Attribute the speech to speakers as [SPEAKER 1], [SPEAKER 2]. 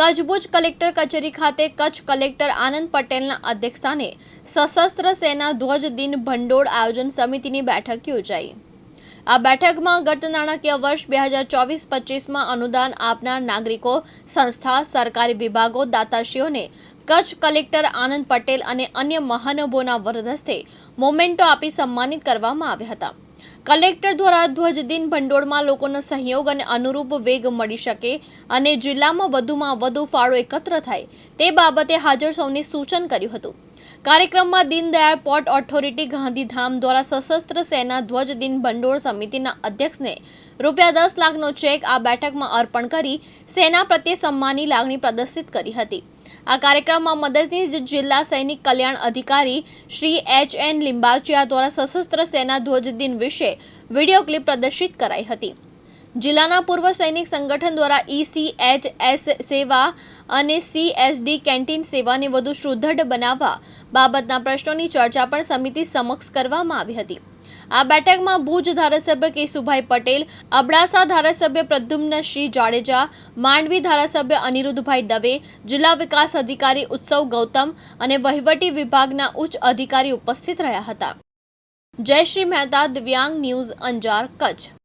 [SPEAKER 1] કચ્છભુજ collector કચેરી ખાતે Kutch collector આનંદ પટેલના અધ્યક્ષસ્થાને સશસ્ત્ર સેના ધ્વજ દિન ભંડોળ આયોજન સમિતિની બેઠક યોજાઈ. આ બેઠકમાં ગત નાણાકીય વર્ષ બે હજાર ચોવીસ પચીસમાં અનુદાન આપનાર નાગરિકો, સંસ્થા, સરકારી વિભાગો, દાતાશ્રીઓને કચ્છ કલેક્ટર આનંદ પટેલ અને અન્ય મહાનુભાવોના વરદસ્તે મોમેન્ટો આપી સન્માનિત કરવામાં આવ્યા હતા. કલેક્ટર દ્વારા ધ્વજ દિન ભંડોળમાં લોકોનો સહયોગ અને અનુરૂપ વેગ મળી શકે અને જિલ્લામાં વધુમાં વધુ ફાળો એકત્ર થાય તે બાબતે હાજર સૌને સૂચન કર્યું હતું. કાર્યક્રમમાં દીનદયાળ પોર્ટ ઓથોરિટી ગાંધીધામ દ્વારા સશસ્ત્ર સેના ધ્વજ દિન ભંડોળ સમિતિના અધ્યક્ષને રૂપિયા દસ લાખનો ચેક આ બેઠકમાં અર્પણ કરી સેના પ્રત્યે સન્માનની લાગણી પ્રદર્શિત કરી હતી. આ કાર્યક્રમમાં મદદનીશ જિલ્લા સૈનિક કલ્યાણ અધિકારી શ્રી એચ એન લિંબાચિયા દ્વારા સશસ્ત્ર સેના ધ્વજ દિન વિશે વીડિયો ક્લિપ પ્રદર્શિત કરાઈ હતી. જિલ્લાના પૂર્વ સૈનિક સંગઠન દ્વારા ઈસીએચએસ સેવા અને સીએસડી કેન્ટીન સેવાને વધુ સુદૃઢ બનાવવા બાબતના પ્રશ્નોની ચર્ચા પણ સમિતિ સમક્ષ કરવામાં આવી હતી. આ બેઠકમાં ભુજ ધારાસભ્ય કેશુભાઈ પટેલ, અબડાસા ધારાસભ્ય પ્રદ્યુમ્નસિંહ જાડેજા, માંડવી ધારાસભ્ય અનિરુદ્ધભાઈ દવે, જિલ્લા વિકાસ અધિકારી ઉત્સવ ગૌતમ અને વહીવટી વિભાગના ઉચ્ચ અધિકારી ઉપસ્થિત રહ્યા હતા. જયશ્રી મહેતા, દિવ્યાંગ ન્યૂઝ અંજાર, કચ્છ.